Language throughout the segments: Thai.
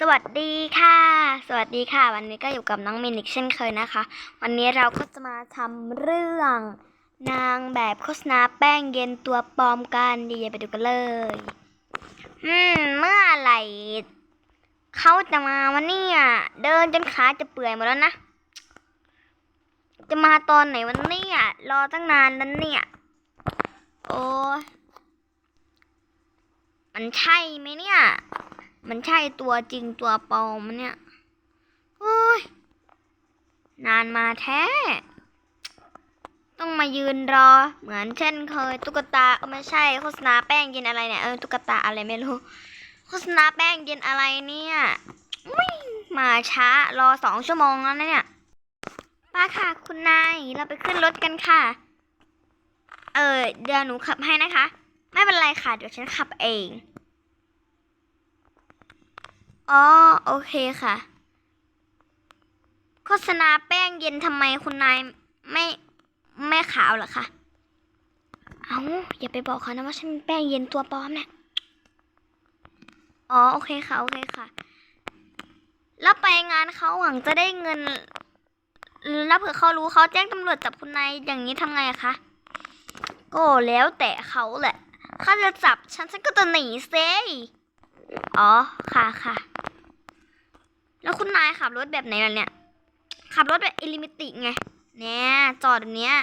สวัสดีค่ะ สวัสดีค่ะ วันนี้ก็อยู่กับน้องมินิกเช่นเคยนะคะ วันนี้เราก็จะมาทำเรื่อง นางแบบโฆษณาแป้งเย็นตัวปลอมกันดีไปดูกันเลยอืมเมื่อไหร่เขาจะมาวันนี้อะเดินจนขาจะเปื่อยหมดแล้วนะ จะมาตอนไหนวันนี้อะรอตั้งนานแล้วเนี่ย โอ้มันใช่ไหมเนี่ย มันใช่ตัวจริงตัวปลอมมะเนี่ย โอ้ย นานมาแท้ ต้องมายืนรอ เหมือนเช่นเคย ตุ๊กตาเอ้าไม่ใช่โฆษณาแป้งเย็นอะไรเนี่ย เออ ตุ๊กตาอะไรไม่รู้ โฆษณาแป้งเย็นอะไรเนี่ยอุ๊ยมาช้ารอสองชั่วโมงแล้วนะเนี่ยป้าค่ะ คุณนายเราไปขึ้นรถกันค่ะ เออเดี๋ยวหนูขับให้นะคะ ไม่เป็นไรค่ะ เดี๋ยวฉันขับเอง อ๋อ โอเคค่ะ โฆษณาแป้งเย็นทำไมคุณนายไม่ไม่ขาวเหรอคะ เอาอย่าไปบอกเขานะว่าฉันเป็นแป้งเย็นตัวปลอมเนี่ย อ๋อ โอเคค่ะ โอเคค่ะ แล้วไปงานเขาหวังจะได้เงิน แล้วเผื่อเขารู้เขาแจ้งตำรวจจับคุณนายอย่างนี้ทำไงคะ ก็แล้วแต่เขาแหละเขาจะจับฉันฉันก็จะหนีเซ อ๋อ ค่ะค่ะ แล้วคุณนายขับรถแบบไหนล่ะเนี่ย ขับรถแบบอิลิมิติไง เนี่ยจอดแบบเนี้ย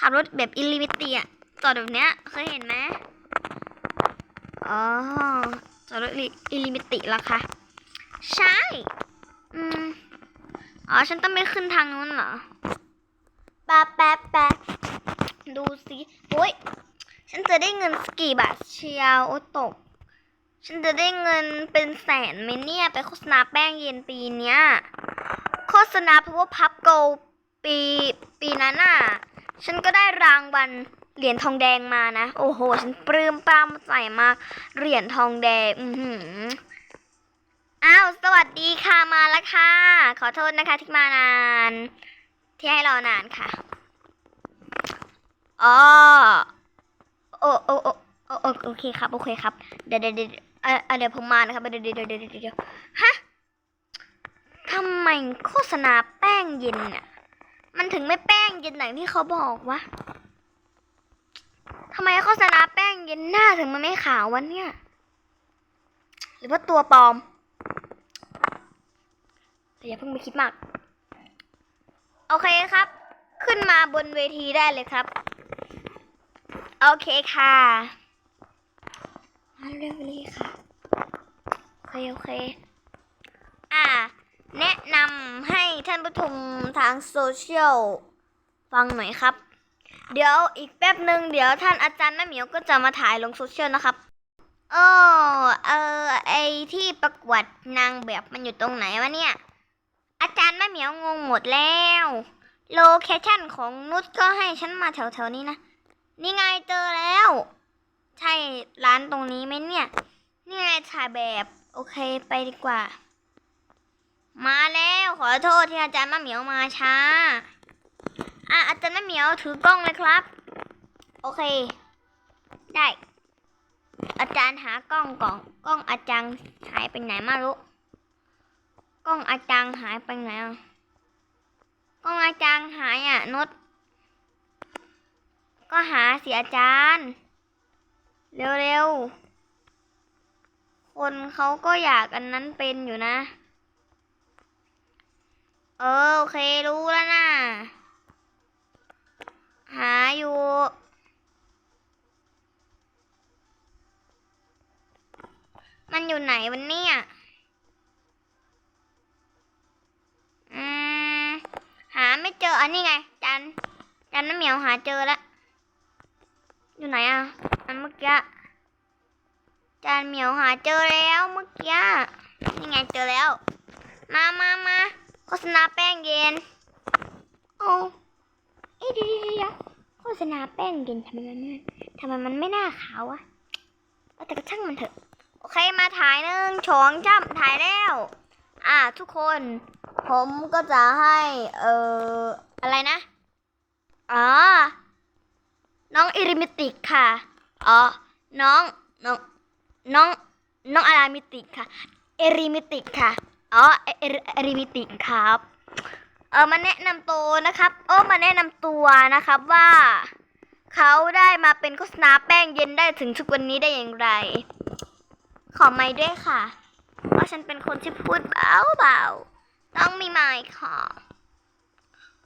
ขับรถแบบอิลิมิติอะ จอดแบบเนี้ย เคยเห็นไหมอ๋อ จอดรถอิลิมิติละค่ะ ใช่ อืม อ๋อ ฉันต้องไปขึ้นทางนู้นเหรอแป๊บแป๊บแป๊บดูสิโอ้ย ฉันจะได้เงินสกี่บาทเชียว โอตก ฉันจะได้เงินเป็นแสนไหมเนี่ย ไปโฆษณาแป้งเย็นปีเนี้ย โฆษณาเพราะว่าพับโกปีปีนั้นน่ะ ฉันก็ได้รางวัลเหรียญทองแดงมานะ โอ้โห ฉันปลื้มปล้ำใจมาก เหรียญทองแดง อือหืออ้าว สวัสดีค่ะมาแล้วค่ะ ขอโทษนะคะที่มานาน ที่ให้รอนานค่ะอ๋อโอ้โอ้โอ้โอ้โอเคครับ โอเคครับ เดี๋ยวเดี๋ยว อ่อเออเดี๋ยวผมมานะครับเดี๋ยวเดี๋ยวเดี๋ยวเดี๋ยวฮะทำไมโฆษณาแป้งเย็นเนี่ยมันถึงไม่แป้งเย็นอย่างที่เขาบอกวะทำไมโฆษณาแป้งเย็นหน้าถึงมันไม่ขาววะเนี่ย หรือว่าตัวปลอม แต่อย่าเพิ่งไปคิดมาก โอเคครับ ขึ้นมาบนเวทีได้เลยครับ โอเคค่ะ มาเร็วเลยค่ะ โอเค โอเค อ่า แนะนำให้ท่านผู้ชมทางโซเชียลฟังหน่อยครับ เดี๋ยวอีกแป๊บหนึ่งเดี๋ยวท่านอาจารย์แม่เหมียวก็จะมาถ่ายลงโซเชียลนะครับโอ้เออ ไอที่ประกวดนางแบบมันอยู่ตรงไหนวะเนี่ย อาจารย์แม่เหมียวงงหมดแล้ว โลเคชั่นของนุชก็ให้ฉันมาแถวๆนี้นะ นี่ไงเจอแล้ว ใช่ร้านตรงนี้ไหมเนี่ย นี่ไงถ่ายแบบ โอเคไปดีกว่า มาแล้วขอโทษที่อาจารย์มะเหมียวมาช้า อะอาจารย์มะเหมียวถือกล้องเลยครับ โอเค ได้ อาจารย์หากล้องก่อนกล้องอาจารย์หายไปไหนม่รู้กล้องอาจารย์หายไปไหนอะกล้องอาจารย์หายอะนุชก็หาเสิอาจารย์ เร็วๆ คนเขาก็อยากอันนั้นเป็นอยู่นะ เออโอเครู้แล้วนะ หาอยู่มันอยู่ไหนวันนี้อืมหาไม่เจออันนี้ไง จัน จันน้ำเหมียวหาเจอแล้ว อยู่ไหนอะ อันเมื่อกี้จานเหมียวหาเจอแล้วเมื่อกี้นี่ไงเจอแล้ว มามามาโฆษณาแป้งเย็น โอ้เอ๊ะเดี๋ยวเดี๋ยวโฆษณาแป้งเย็นทำไมมันไม่ทำไมมันไม่น่าขาวอะแต่ก็ช่างมันเถอะ โอเคมาถ่ายหนึ่งฉองจ้ำถ่ายแล้ว อ่าทุกคน ผมก็จะให้ เอ่อ อะไรนะ อ๋อ น้องอิริมิติกค่ะ อ๋อ น้องน้องน้องน้องอารามิติกค่ะ เอริมิติกค่ะ อ๋อ เอริมิติกครับ เออมาแนะนำตัวนะครับ โอ้มาแนะนำตัวนะครับว่าเขาได้มาเป็นโฆษณาแป้งเย็นได้ถึงทุกวันนี้ได้อย่างไร ขอไม้ด้วยค่ะ เพราะฉันเป็นคนที่พูดเบาเบาๆต้องมีไม้ค่ะ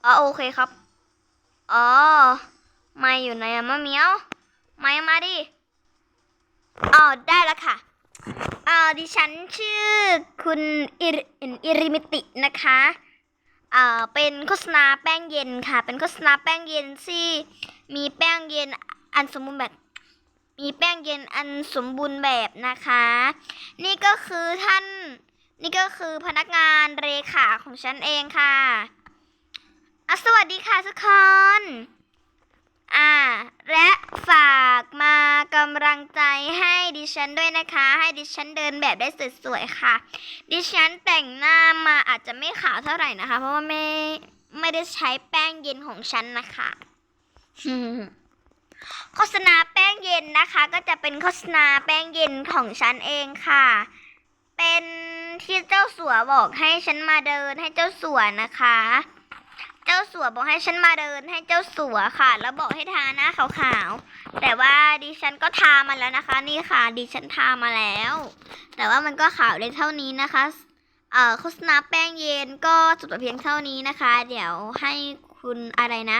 อ๋อโอเคครับ อ๋อ ไม้อยู่ไหนอะมะเมียว ไม้เอามาดิอ๋อได้แล้วค่ะอ่าดิฉันชื่อคุณอิริอิริมิตินะคะอ่าเป็นโฆษณาแป้งเย็นค่ะ เป็นโฆษณาแป้งเย็นที่มีแป้งเย็นอันสมบูรณ์แบบ มีแป้งเย็นอันสมบูรณ์แบบนะคะ นี่ก็คือท่าน นี่ก็คือพนักงานเลขาของฉันเองค่ะ สวัสดีค่ะทุกคน อ่า และฝากมากำลังใจให้ดิฉันด้วยนะคะ ให้ดิฉันเดินแบบได้สวยๆค่ะ ดิฉันแต่งหน้ามาอาจจะไม่ขาวเท่าไหร่นะคะ เพราะว่าไม่ไม่ได้ใช้แป้งเย็นของฉันนะคะโฆษณาแป้งเย็นนะคะ ก็จะเป็นโฆษณาแป้งเย็นของฉันเองค่ะ เป็นที่เจ้าสัวบอกให้ฉันมาเดินให้เจ้าสัวนะคะ จ้าสัวบอกให้ฉันมาเดินให้เจ้าสัวค่ะ แล้วบอกให้ทาหน้าขาวๆ แต่ว่าดิฉันก็ทามาแล้วนะคะ นี่ค่ะ ดิฉันทามาแล้ว แต่ว่ามันก็ขาวได้เท่านี้นะคะเอ่อโฆษณาแป้งเย็นก็จบแต่เพียงเท่านี้นะคะ เดี๋ยวให้คุณอะไรนะ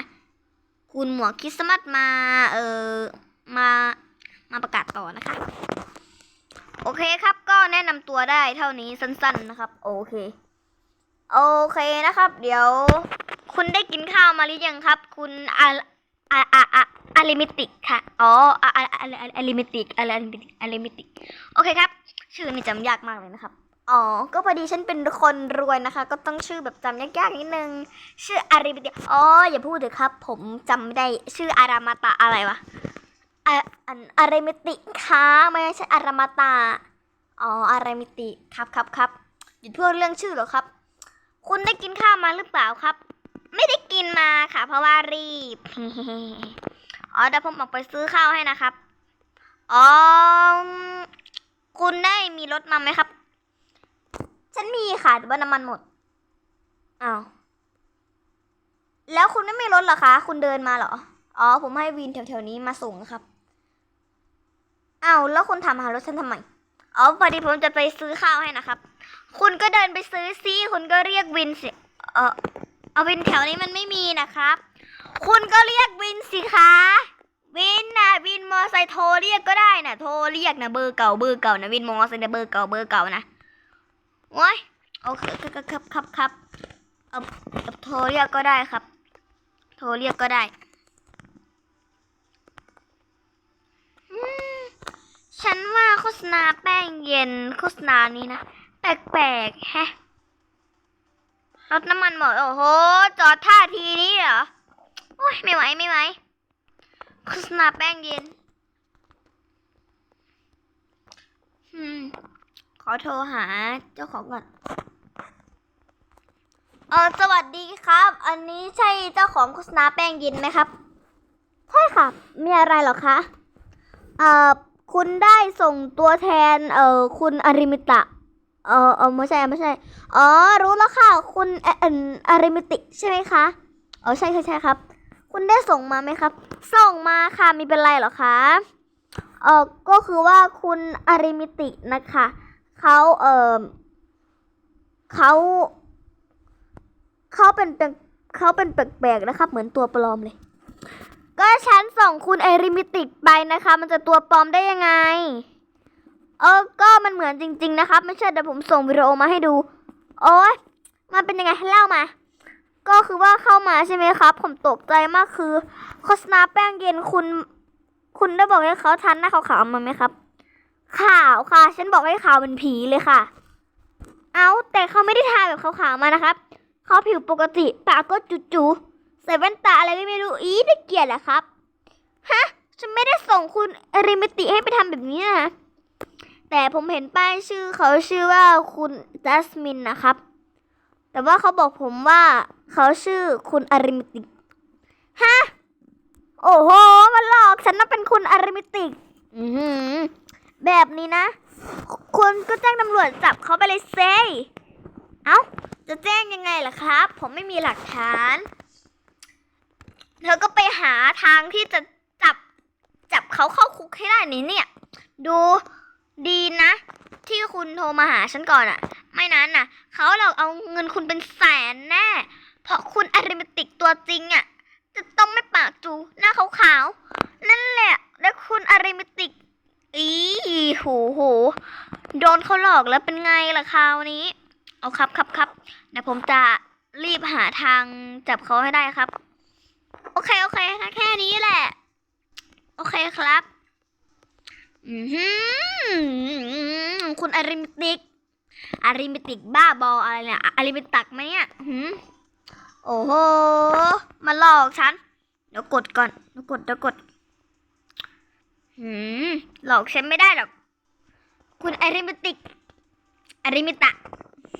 คุณหมวกคริสต์มาสมาเอ่อมามาประกาศต่อนะคะ โอเคครับก็แนะนำตัวได้เท่านี้สั้นๆนะครับ โอเค โอเคนะครับ เดี๋ยว คุณได้กินข้าวมาหรือยังครับ คุณอาอาอาอาอาลิมิติกค่ะ อ๋ออาอาอาอาลิมิติกอาลิมิติกอาลิมิติก โอเคครับ ชื่อนี่จำยากมากเลยนะครับ อ๋อ ก็พอดีฉันเป็นคนรวยนะคะ ก็ต้องชื่อแบบจำยากๆนิดนึง ชื่ออาริมิติอ๋อ อย่าพูดเลยครับ ผมจำไม่ได้ ชื่ออารามาตะอะไรวะอะอันอาริมิติค่ะไม่ใช่อารามาตะอ๋อ อารามิติ ครับครับครับหยุดพูดเรื่องชื่อเหรอครับ คุณได้กินข้าวมาหรือเปล่าครับ ไม่ได้กินมาค่ะ เพราะว่ารีบ อ๋อเดี๋ยวผมออกไปซื้อข้าวให้นะครับ อ๋อ คุณได้มีรถมาไหมครับ ฉันมีค่ะแต่ว่าน้ำมันหมด อ้าว แล้วคุณไม่มีรถเหรอคะ คุณเดินมาเหรอ อ๋อ ผมให้วินแถวๆนี้มาส่งครับ อ้าว แล้วคุณถามหารถฉันทำไม อ๋อ พอดีผมจะไปซื้อข้าวให้นะครับ คุณก็เดินไปซื้อซิคุณก็เรียกวินสิ เออ เอาวินแถวนี้มันไม่มีนะครับ คุณก็เรียกวินสิคะวินนะวินมอไซค์โทรเรียกก็ได้นะโทรเรียกนะเบอร์เก่าเบอร์เก่านะวินมอไซค์นะเบอร์เก่าเบอร์เก่านะโอ้ยโอเคครับครับครับครับเอาเอาโทรเรียกก็ได้ครับ โทรเรียกก็ได้ฉันว่าโฆษณาแป้งเย็นโฆษณานี้นะ แปลกๆแฮะ รถน้ำมันหมดโอ้โห จอดท่าทีนี้เหรอ โอ้ยไม่ไหวไม่ไหวโฆษณาแป้งเย็นอืมขอโทรหาเจ้าของก่อนเออสวัสดีครับ อันนี้ใช่เจ้าของโฆษณาแป้งเย็นไหมครับ ใช่ค่ะ มีอะไรเหรอคะ เอ่อ คุณได้ส่งตัวแทน เอ่อ คุณอาริมิตะ เออเออไม่ใช่ไม่ใช่ อ๋อ รู้แล้วค่ะ คุณเอ่ออาริมิติใช่ไหมคะ อ๋อ ใช่ใช่ใช่ครับ คุณได้ส่งมาไหมครับ ส่งมาค่ะ มีเป็นไรหรอคะ เออก็คือว่าคุณอาริมิตินะคะเขาเออเขาเขาเป็นเป็นเขาเป็นแปลกๆนะครับ เหมือนตัวปลอมเลย ก็ฉันส่งคุณอาริมิติไปนะคะ มันจะตัวปลอมได้ยังไง เออก มันเหมือนจริง ๆ นะครับ ไม่ใช่เดี๋ยวผมส่งวิดีโอมาให้ดู โอ้ยมันเป็นยังไงเล่ามา ก็คือว่าเข้ามาใช่ไหมครับ ผมตกใจมากคือโฆษณาแป้งเย็นคุณ คุณได้บอกให้เขาทันหน้าขาวๆมาไหมครับขาวค่ะ ฉันบอกให้ขาวเป็นผีเลยค่ะ เอาแต่เขาไม่ได้ทาแบบขาวๆมานะครับเขาผิวปกติปากก็จุ๋ๆใส่แว่นตาอะไรไม่รู้อีได้เกลียดแหละครับฮะฉันไม่ได้ส่งคุณอริมิติให้ไปทำแบบนี้นะ แต่ผมเห็นป้ายชื่อเขาชื่อว่าคุณจัสมินนะครับ แต่ว่าเขาบอกผมว่าเขาชื่อคุณอาริมิติกฮะโอ้โหมันหลอกฉันน่ะเป็นคุณอาริมิติกอือแบบนี้นะ คุณก็แจ้งตำรวจจับเขาไปเลยเซยเอ้า จะแจ้งยังไงล่ะครับ ผมไม่มีหลักฐานเธอก็ไปหาทางที่จะจับจับเขาเข้าคุกให้ได้นี่เนี่ย ดู ดีนะ ที่คุณโทรมาหาฉันก่อนอะไม่นั้นน่ะเขาเราเอาเงินคุณเป็นแสนแน่ เพราะคุณอาริมติกตัวจริงอะจะต้องไม่ปากจูหน้าขาวๆนั่นแหละ แล้วคุณอาริมติกอีหโหโดนเขาหลอกแล้วเป็นไงล่ะคราวนี้ เอาครับครับครับเดี๋ยวผมจะรีบหาทางจับเขาให้ได้ครับ โอเค โอเคแค่นี้แหละ โอเคครับ คุณอาริมติกอาริมติกบ้าบออะไรเนี่ยอาริมตักไหมเนี่ยหืมโอ้โห มาหลอกฉัน เดี๋ยวกดก่อน เดี๋ยวกด เดี๋ยวกดหืมหลอกฉันไม่ได้หรอก คุณอาริมติกอาริมิตะ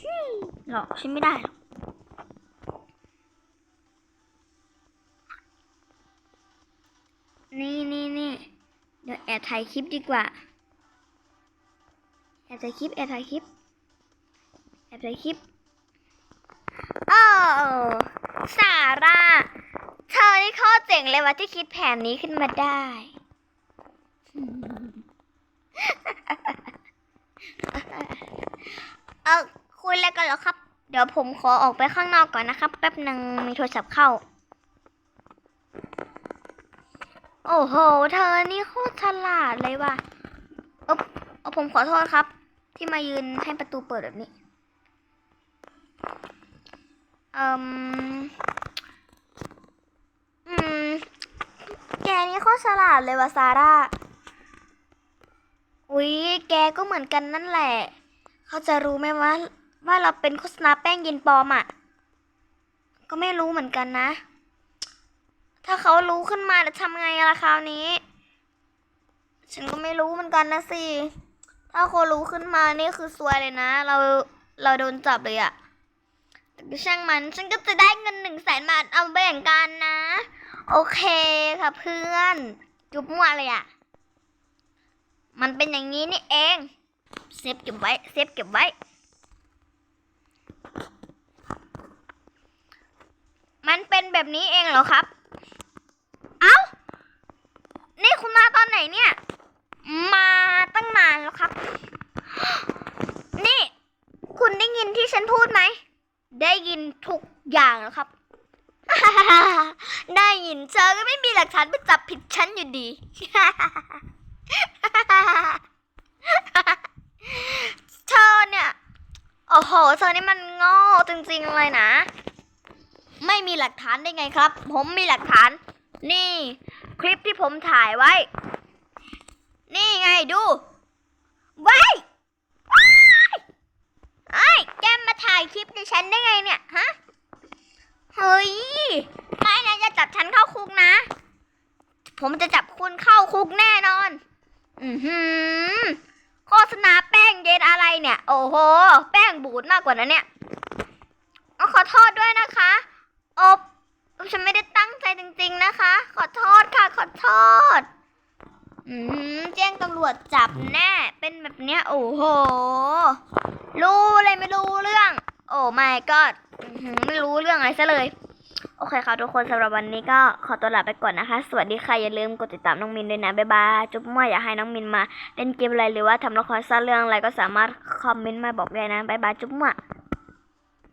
หืมหลอกฉันไม่ได้หรอกนี่นี่นี่ ดี๋ยวแอบถ่ายคลิปดีกว่า แอบถ่ายคลิป แอบถ่ายคลิป แอบถ่ายคลิป โอ้สาร่า เธอนี่โคตรเจ๋งเลยว่ะที่คิดแผนนี้ขึ้นมาได้เออคุยอะไรกันเหรอครับ เดี๋ยวผมขอออกไปข้างนอกก่อนนะครับ แป๊บหนึ่งมีโทรศัพท์เข้า โอ้โห เธอนี่โคตรฉลาดเลยว่ะเออเออผมขอโทษครับ ที่มายืนให้ประตูเปิดแบบนี้ เอ่มอืม แกนี่โคตรฉลาดเลยว่ะซาร่า อุ๊ย แกก็เหมือนกันนั่นแหละ เขาจะรู้ไหมว่า ว่าเราเป็นโฆษณาแป้งเย็นปลอมอะ ก็ไม่รู้เหมือนกันนะ ถ้าเขารู้ขึ้นมาจะทำไงล่ะคราวนี้ ฉันก็ไม่รู้เหมือนกันนะสิ ถ้าเขารู้ขึ้นมานี่คือซวยเลยนะ เราเราโดนจับเลยอะแต่ช่างมันฉันก็จะได้เงินหนึ่งแสนบาทเอาแบ่งกันนะ โอเคค่ะเพื่อน จุบมั่วเลยอะมันเป็นอย่างนี้นี่เองเซฟเก็บไว้เซฟเก็บไว้ มันเป็นแบบนี้เองเหรอครับ เอ้า นี่คุณมาตอนไหนเนี่ย มาตั้งนานแล้วครับ นี่ คุณได้ยินที่ฉันพูดไหม ได้ยินทุกอย่างแล้วครับ ได้ยินเธอก็ไม่มีหลักฐานไปจับผิดฉันอยู่ดี เธอเนี่ย โอ้โห เธอนี่มันโง่จริงๆเลยนะ ไม่มีหลักฐานได้ไงครับ ผมมีหลักฐาน นี่ คลิปที่ผมถ่ายไว้ นี่ไงดูไว้ไอ้แกมาถ่ายคลิปในฉันได้ไงเนี่ยฮะเฮ้ยไม่นะจะจับฉันเข้าคุกนะ ผมจะจับคุณเข้าคุกแน่นอน อือหือโฆษณาแป้งเย็นอะไรเนี่ย โอ้โห แป้งบูดมากกว่านั้นเนี่ยขอโทษด้วยนะคะ อบฉันไม่ได้ นะคะ ขอโทษค่ะ ขอโทษอืมแจ้งตำรวจจับแน่ เป็นแบบเนี้ย โอ้โห รู้เลยไม่รู้เรื่อง โอ้ไม่ก็ไม่รู้เรื่องอะไรซะเลย โอเคค่ะทุกคนสำหรับวันนี้ก็ขอตัวลาไปก่อนนะคะ สวัสดีค่ะ อย่าลืมกดติดตามน้องมินด้วยนะ บ๊ายบาย จุ๊บมั่วอยากให้น้องมินมาเล่นเกมอะไรหรือว่าทำละครสร้างเรื่องอะไรก็สามารถคอมเมนต์มาบอกได้นะ บ๊ายบาย จุ๊บมั่ว